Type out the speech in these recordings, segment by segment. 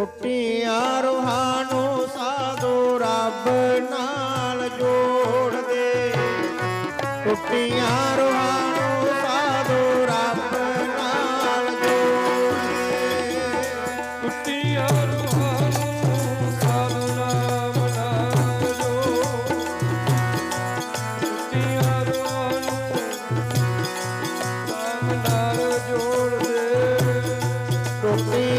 ਟੁੱਟੀਆਂ ਰੂਹਾਂ ਨੂੰ ਸਾਧੂ ਰੱਬ ਨਾਲ ਜੋੜਦੇ ਟੁੱਟੀਆਂ ਰੂਹਾਂ ਨੂੰ ਸਾਧੂ ਰੱਬ ਨਾਲ ਜੋੜਦੇ ਟੁੱਟੀਆਂ ਰੂਹਾਂ ਨੂੰ ਸਾਧੂ ਨਾਮ ਨਾਲ ਜੋ ਟੁੱਟੀਆਂ ਰੂਹਾਂ ਨੂੰ ਨਾਲ ਜੋੜ ਦੇ। ਟੁੱਟੀਆਂ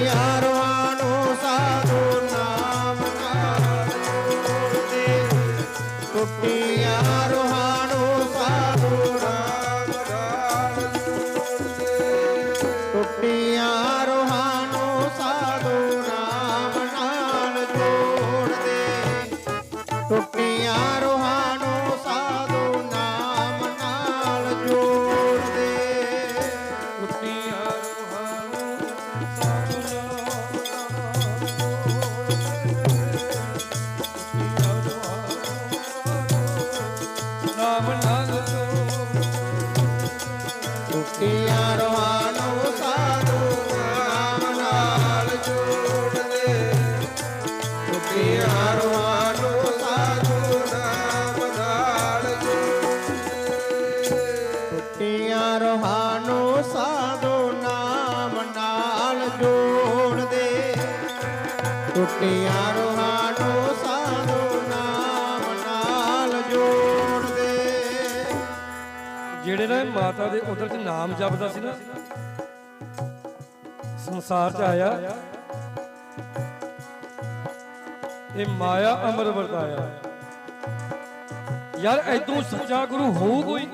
ਟੁੱਟੀਆਂ ਰੂਹਾਂ ਨੂੰ ਸਾਧੂ ਨਾਮ ਨਾਲ ਜੋੜਦੇ। ਜਿਹੜੇ ਨਾ ਮਾਤਾ ਦੇ ਉਧਰ ਚ ਨਾਮ ਜਪਦਾ ਸੀ ਨਾ, ਸੰਸਾਰ ਚ ਆਇਆ। ਇਹ ਮਾਇਆ ਅਮਰ ਵਰਤਾਇਆ। ਯਾਰ ਐਦੋਂ ਸੱਚਾ ਗੁਰੂ ਹੋਊ ਕੋਈ?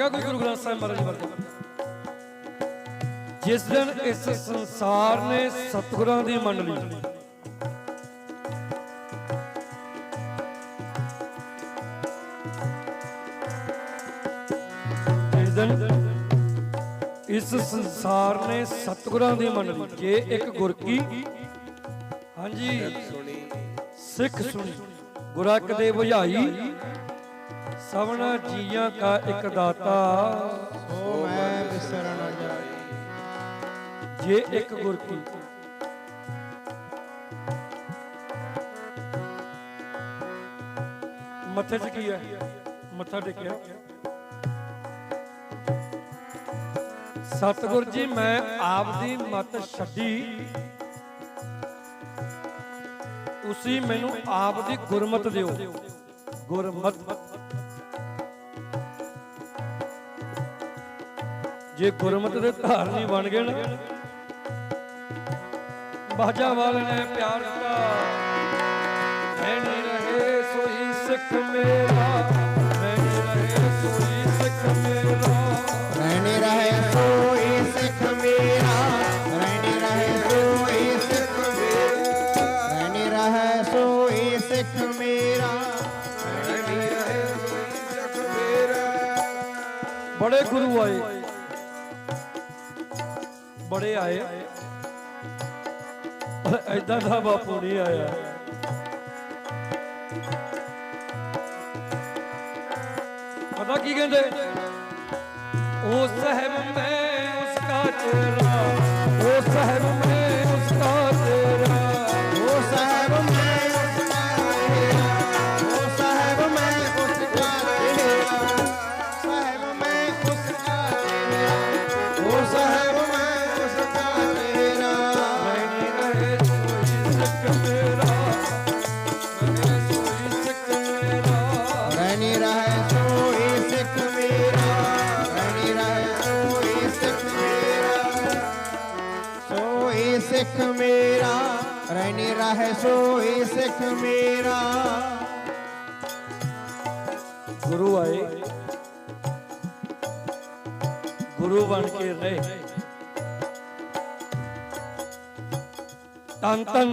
ਹੈਗਾ ਕੋਈ ਗੁਰੂ ਗ੍ਰੰਥ ਸਾਹਿਬ ਮਹਾਰਾਜ ਵਰਗਾ? ਜਿਸ ਦਿਨ ਇਸ ਸੰਸਾਰ ਨੇ ਸਤਿਗੁਰਾਂ ਦੀ ਮੰਨ ਲਈ। ਇਸ ਦਿਨ ਇਸ ਸੰਸਾਰ ਨੇ ਸਤਿਗੁਰਾਂ ਦੀ ਮੰਨ ਲਈ। ਜੇ ਇੱਕ ਗੁਰ ਕੀ? ਹਾਂਜੀ। ਸਿੱਖ ਸੁਣੀ। ਗੁਰਾ ਕਦੇ 부ਝਾਈ ਸਭਨਾ ਜੀਆਂ ਕਾ ਇੱਕ ਦਾਤਾ, ਸੋ ਮੈਂ ਵਿਸਰ ਨਾ ਜਾਈ ਜੇ ਇੱਕ ਗੁਰ ਕੀ। ਮੱਥੇ 'ਚ ਕੀ ਹੈ? ਮੱਥਾ ਟੇਕਿਆ। ਸਤਿਗੁਰ ਜੀ, ਮੈਂ ਆਪ ਦੀ ਮਤ ਛੱਡੀ। ਤੁਸੀਂ ਮੈਨੂੰ ਆਪ ਦੀ ਗੁਰਮਤ ਦਿਓ। ਗੁਰਮਤ ਜੇ ਗੁਰਮਤ ਦੇ ਧਾਰਨੀ ਬਣ ਗਏ ਨਾ ਬਾਜਾ ਵਾਲੇ ਨੇ ਪਿਆਰ ਰਹੇ ਸੋਈ ਸਿੱਖ ਮੇਰਾ ਐਨੀ ਰਹੇ ਸੋਈ ਸਿੱਖ ਮੇਰਾ। ਰਹਿਣੇ ਰਹੇ ਸੋਈ ਸਿੱਖ ਮੇਰਾ ਰਹਿਣੇ ਰਹੇ ਸੋਈ ਸਿੱਖ ਮੇਰਾ। ਰਹਿਣੇ ਰਹੇ ਸੋਈ ਸਿੱਖ ਮੇਰਾ ਰਹਿਣੇ ਰਹੇ ਸੋਈ ਸਿੱਖ ਮੇਰਾ। ਬੜੇ ਗੁਰੂ ਆਏ। ਬੜੇ ਆਏ। ਪਰ ਐਦਾਂ ਦਾ ਬਾਪੂ ਨਹੀਂ ਆਇਆ। ਪਤਾ ਕੀ ਕਹਿੰਦੇ? ਉਹ ਸਹਿਬ ਮੈਂ ਉਸਕਾ ਚੇਰਾ ਉਹ ਸਿੱਖ ਮੇਰਾ ਰਹਿਣੀ ਰਹੇ ਸੋਈ ਸਿੱਖ ਮੇਰਾ। ਗੁਰੂ ਆਏ। ਗੁਰੂ ਬਣ ਕੇ ਰਹੇ। ਤਨ ਤਨ